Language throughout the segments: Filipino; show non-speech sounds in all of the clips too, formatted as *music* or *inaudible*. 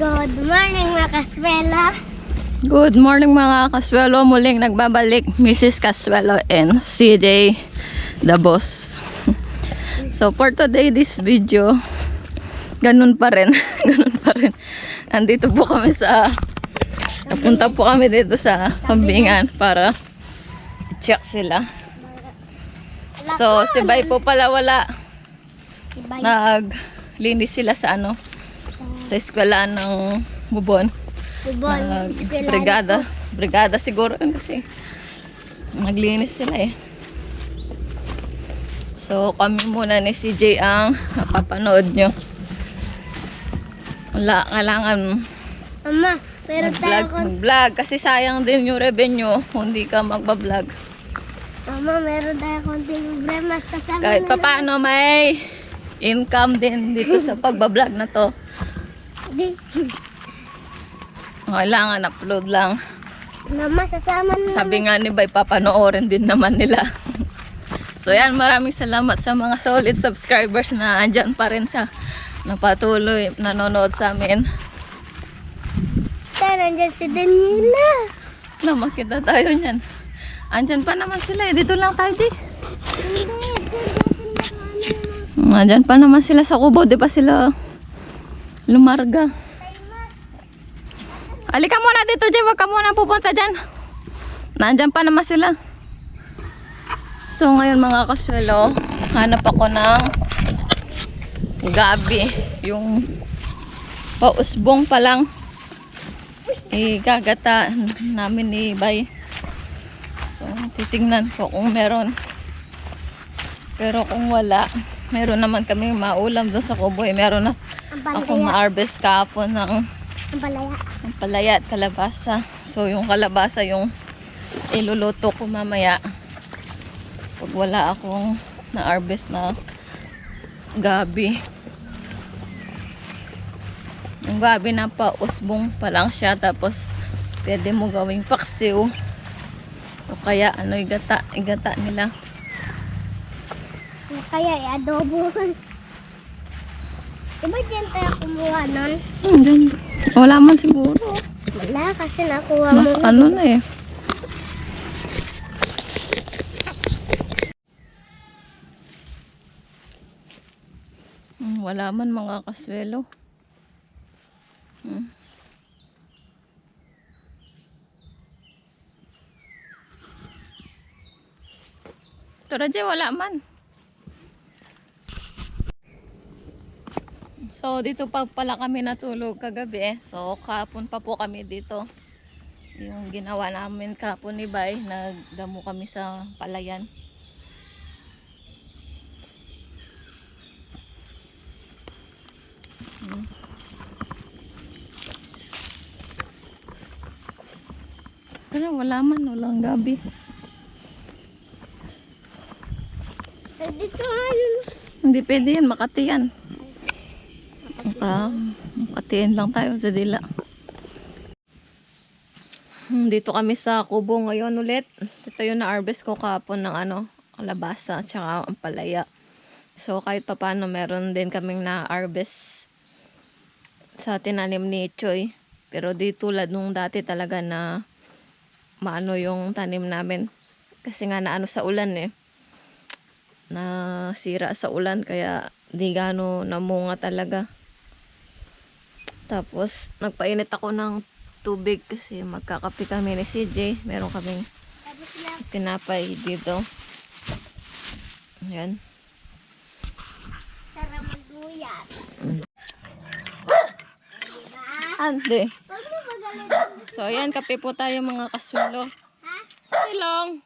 Good morning mga kaswela. Good morning mga kaswelo. Muling nagbabalik Mrs. Kaswelo and CJ the boss. *laughs* so for today this video, ganun pa rin. *laughs* ganun pa rin. Andito po kami sa Napunta po kami dito sa kambingan para check sila. So si Bay po pala wala. Bye. Naglinis sila sa ano sa eskwela ng Bubon. Bubon. Eskwela brigada. Brigada siguro kasi naglinis sila eh. So kami muna ni CJ ang napapanood nyo. Wala, kailangan Mama, tayo mag-vlog, kon... mag-vlog kasi sayang din yung revenue kung hindi ka magbablog. Mama, meron tayo konting problema. Kasama Kahit pa paano may income din dito sa pagbablog na to. Kailangan upload lang. Mama, sasama na. Sabi nga ni Bay, papanoorin din naman nila. so yan, maraming salamat sa mga solid subscribers na andyan pa rin sa napatuloy nanonood sa amin. Tayo, nandyan si Daniela. Na makita tayo niyan. Andyan pa naman sila eh. Dito lang tayo, Di. Andyan pa naman sila sa kubo. Di pa sila lumarga. Alika muna dito, Jay. Huwag ka muna pupunta dyan. Nandyan pa naman sila. So, ngayon mga kaswelo, hanap ako ng gabi. Yung pausbong pa lang. Igagata namin ni Bay. So, titingnan ko kung meron. Pero kung wala, meron naman kami maulam doon sa kubo. Eh, meron na Ang ako palaya. ma-harvest kahapon ng palaya. ng palaya at kalabasa. So, yung kalabasa yung iluluto ko mamaya. Pag wala akong na-harvest na gabi. Yung gabi na pa, usbong pa lang siya. Tapos, pwede mo gawing paksiw. O kaya, ano, igata, igata nila. Kaya i-adobo. *laughs* Diba dyan tayo kumuha nun? Hmm, dyan. Wala man siguro. Wala, kasi nakuha mo. Ano na eh. Hmm, wala man mga kaswelo. Hmm. Ito Radya, wala man. So, dito pa pala kami natulog kagabi eh. So, kahapon pa po kami dito. Yung ginawa namin kahapon ni Bay, nagdamo kami sa palayan. Hmm. Pero wala man, walang gabi. Nga yun. Hindi pwede yan, Makati yan. Ah, Makatiin lang tayo sa dila. Hmm, Dito kami sa kubo ngayon ulit. Ito yung na-harvest ko kahapon ng ano, kalabasa at saka ang palaya. So kahit pa paano meron din kaming na-harvest sa tinanim ni Choy. Pero di tulad nung dati talaga na maano yung tanim namin. Kasi nga naano sa ulan eh nasira sa ulan kaya di gano namunga talaga. Tapos nagpainit ako ng tubig kasi magkakape kami ni CJ. Meron kaming tinapay dito. Ayan. sarap magduyat. Ande. Magalit. So ayan, kape po tayo mga kasulo. Silong.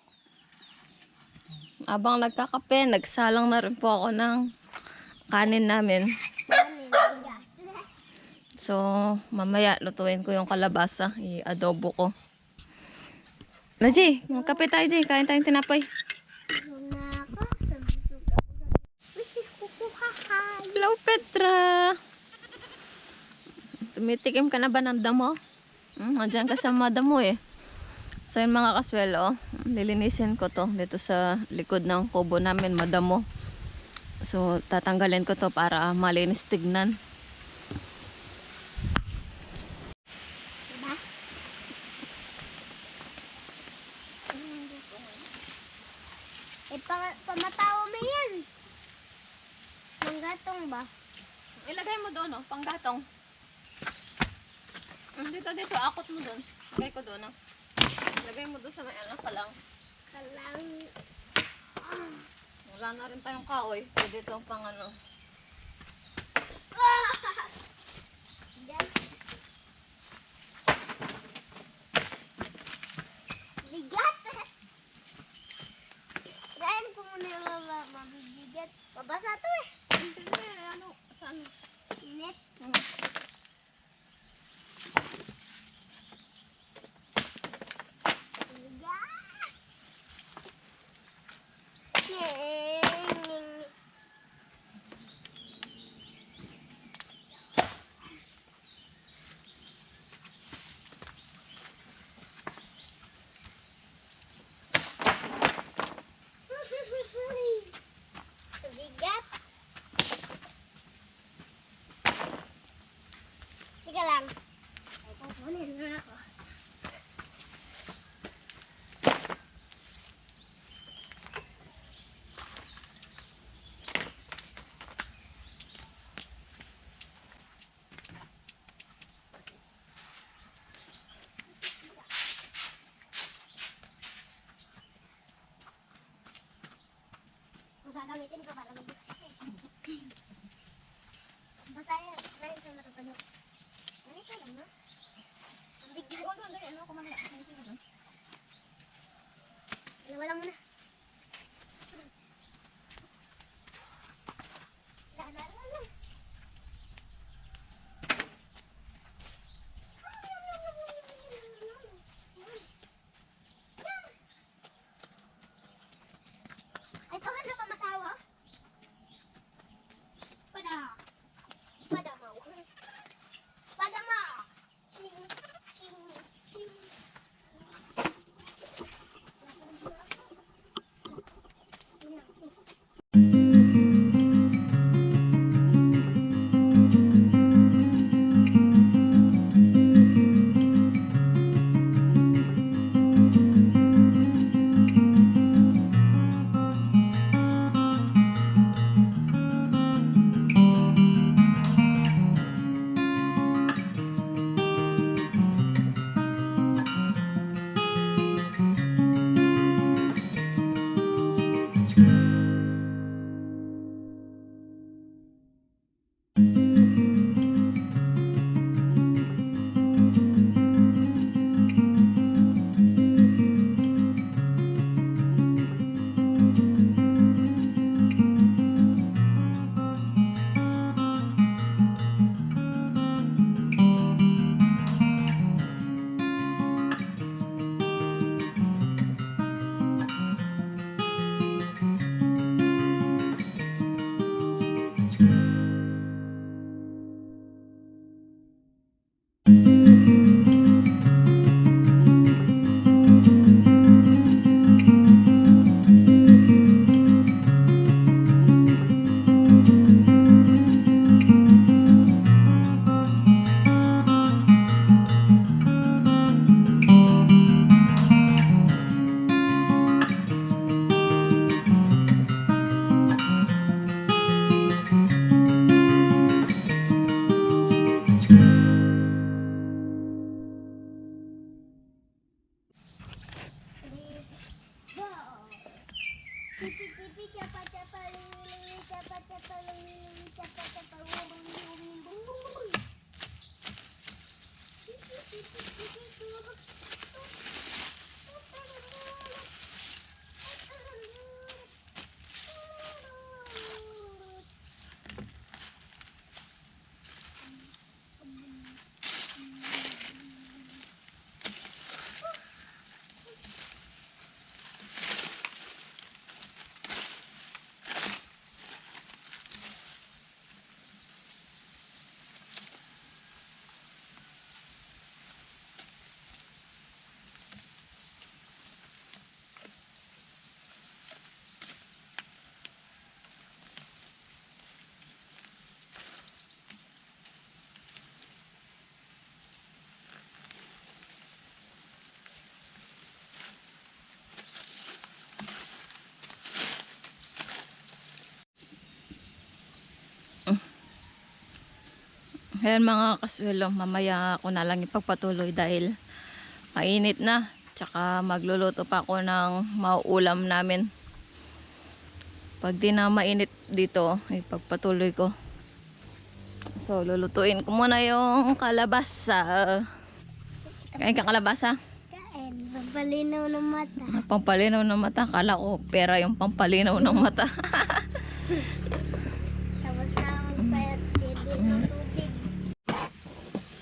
Abang nagkakape, nagsalang na rin po ako ng kanin namin. So, mamaya lutuin ko yung kalabasa. I-adobo ko. Na, Jay, magkape tayo, Jay. Kain tayong tinapay. Hello, Petra. Tumitikim ka na ba ng damo? Hmm, andyan ka sa mga damo eh. So yun mga kaswelo, lilinisin ko to dito sa likod ng kubo namin, madamo. So tatanggalin ko to para malinis tignan. Lagay ko doon, no? Lagay mo doon sa may ano, palang. Palang. Ah. Wala na rin tayong kaoy. Pwede itong pang ano. Ah! lang. Ayan mga kaswelo, mamaya ako na lang ipagpatuloy dahil mainit na. Tsaka magluluto pa ako ng mauulam namin. Pag di na mainit dito, ipagpatuloy ko. So, lulutuin ko muna yung kalabasa. Kain ka kalabasa? Kain, papalinaw ng mata. Pampalinaw ng mata. Kala ko pera yung pampalinaw ng mata. *laughs*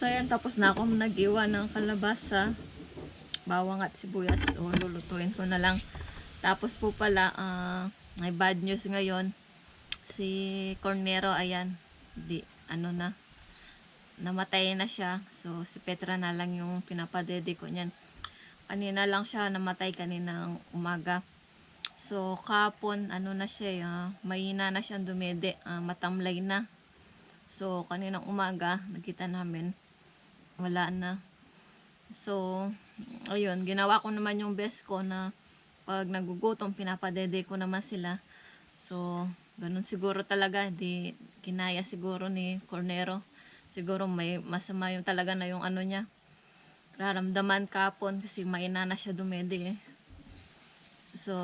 So ayan, tapos na ako nag-iwa ng kalabasa, bawang at sibuyas. So lulutuin ko na lang. Tapos po pala, ah, may bad news ngayon. Si Cornero, ayan, di, ano na, namatay na siya. So si Petra na lang yung pinapadede ko niyan. Kanina lang siya namatay kaninang umaga. So kapon, ano na siya, ah, mahina na siyang dumede, ah, matamlay na. So, kaninang umaga, nakita namin, wala na. So, ayun, ginawa ko naman yung best ko na pag nagugutom, pinapadede ko naman sila. So, ganun siguro talaga, di kinaya siguro ni Cornero. Siguro may masama yung talaga na yung ano niya. Raramdaman kapon kasi maina na siya dumede eh. So,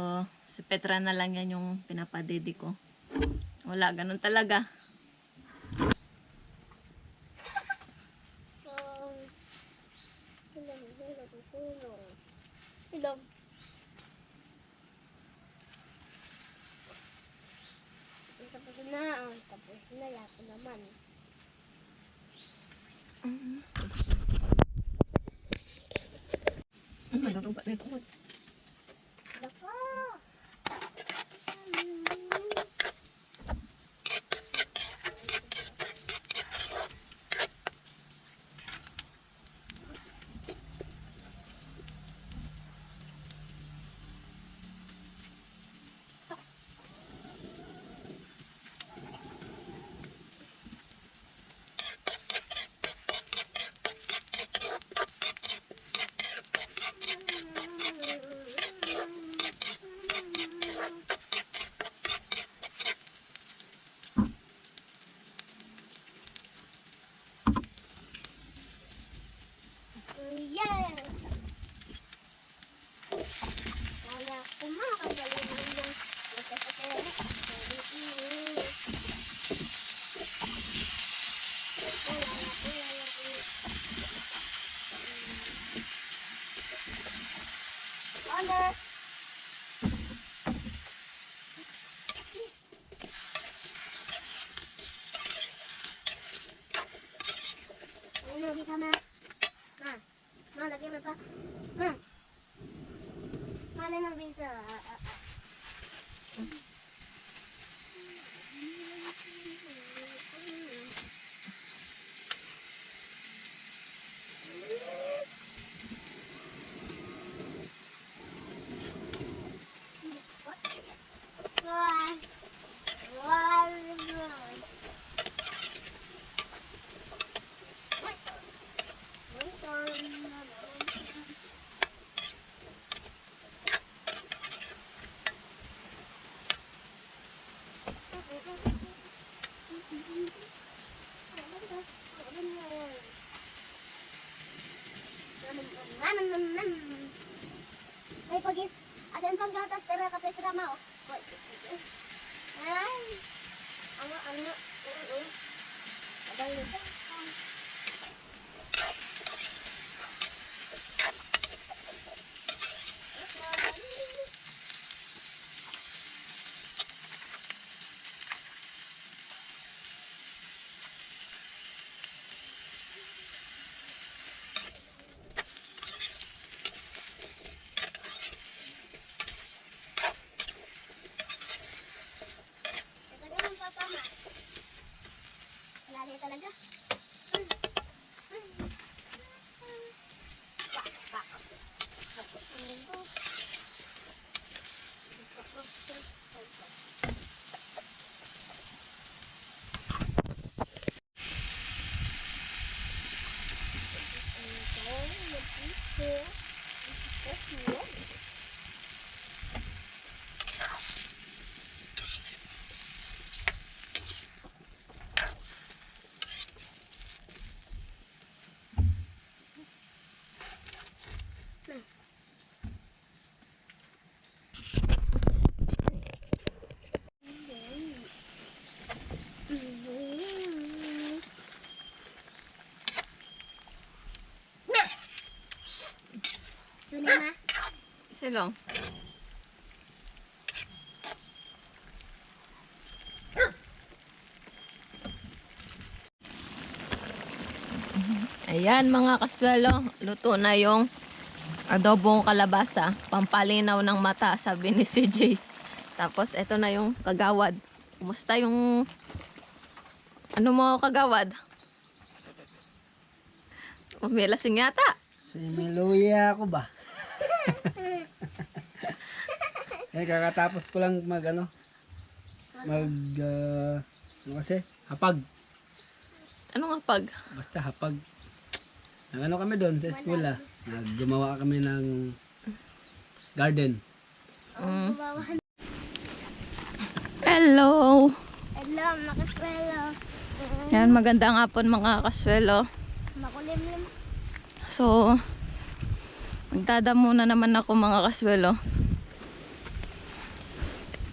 si Petra na lang yan yung pinapadede ko. Wala, ganun talaga. Tulong. Tapos na, oh, tapos na, yapo naman. Nagrubat nito. Dako! Yeah! Wala kumakagaling ng masasakit. Ano? Silong. Ayan mga kaswelo, luto na yung adobong kalabasa, pampalinaw ng mata, sabi ni CJ. Tapos ito na yung kagawad. Kumusta yung ano mo kagawad? Umilasing yata. Si Meluya ako ba? *laughs* eh, kakatapos ko lang mag ano, mag, ah, ano kasi, hapag. Ano nga pag? Basta hapag. Nang ano kami doon sa eskwela. Naggumawa kami ng garden. Mm. Hello! Hello, makaswelo. Yan, magandang hapon mga kaswelo. Makulimlim. So, magdada muna naman ako mga kaswelo.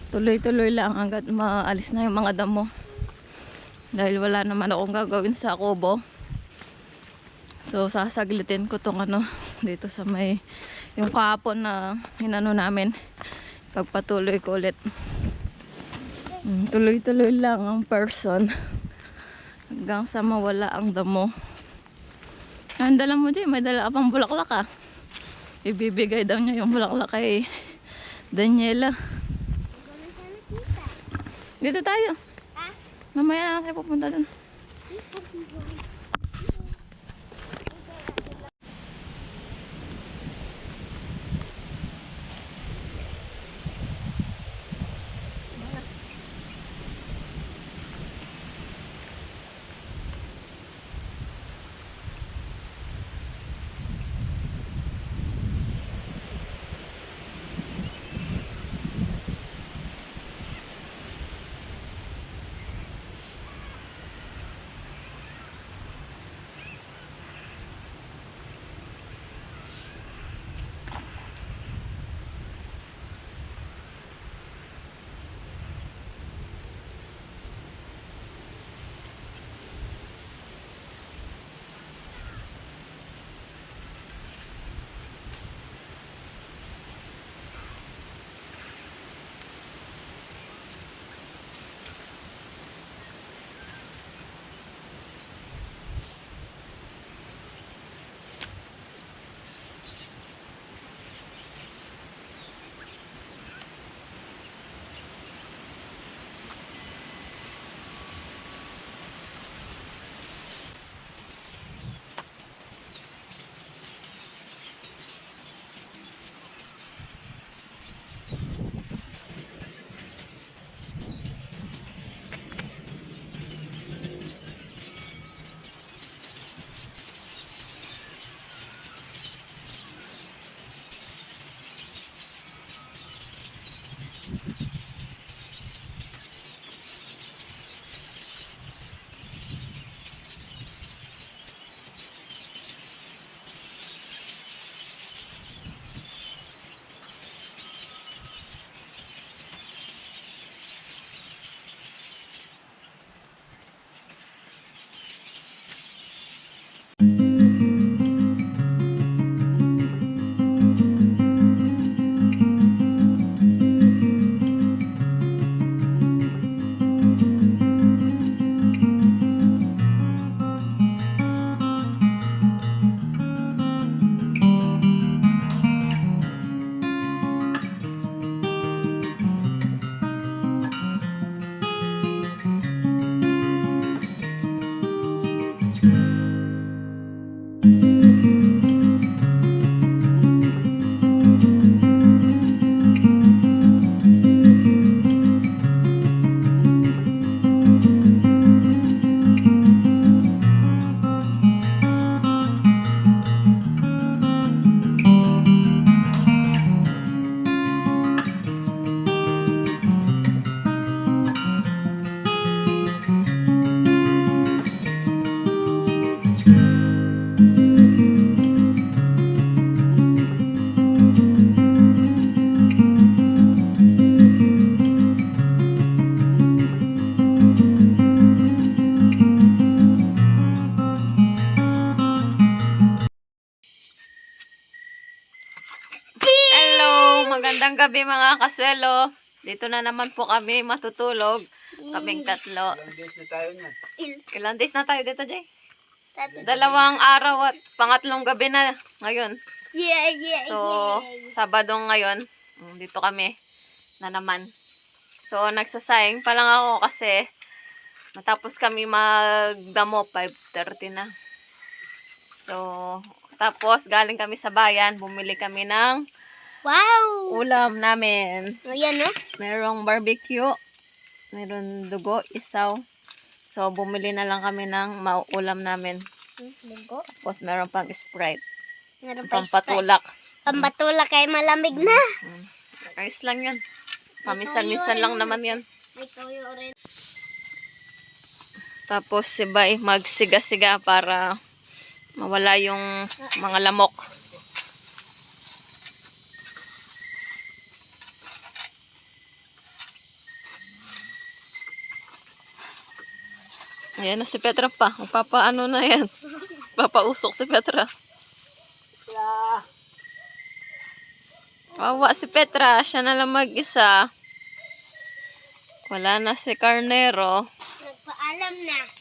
Tuloy-tuloy lang hanggat maalis na yung mga damo. Dahil wala naman akong gagawin sa kubo. So, sasaglitin ko tong ano, dito sa may, yung kahapon na hinano namin. Pagpatuloy ko ulit. Mm, Tuloy-tuloy lang ang person. Hanggang sa mawala ang damo. Ang dala mo dyan, may dala ka pang bulaklak ah. Ibibigay daw niya yung bulaklak kay Daniela. Dito tayo. Ha? Mamaya na tayo pupunta doon. Kaswelo. Dito na naman po kami matutulog. Kaming tatlo. Ilang days na tayo niya. Il- Ilang days na tayo dito, Jay? Dalawang araw at pangatlong gabi na ngayon. Yeah, yeah, So, yeah. Sabado ngayon, mm, dito kami na naman. So, nagsasayang pa lang ako kasi matapos kami magdamo, 5.30 na. So, tapos galing kami sa bayan, bumili kami ng Wow! ulam namin. Ayan, no? Merong barbecue, meron dugo, isaw. So, bumili na lang kami ng mauulam namin. Dugo. Tapos, meron pang Sprite. Meron pa Sprite. Pampatulak. Pampatulak kay malamig na. Mm. Ayos lang yan. Pamisan-misan lang naman yan. May toyo rin. Tapos si Bay magsiga-siga para mawala yung mga lamok. Ayan na si Petra pa. Papaano na yan. Papausok si Petra. Wawa si Petra. Siya na lang mag-isa. Wala na si Carnero. Nagpaalam na.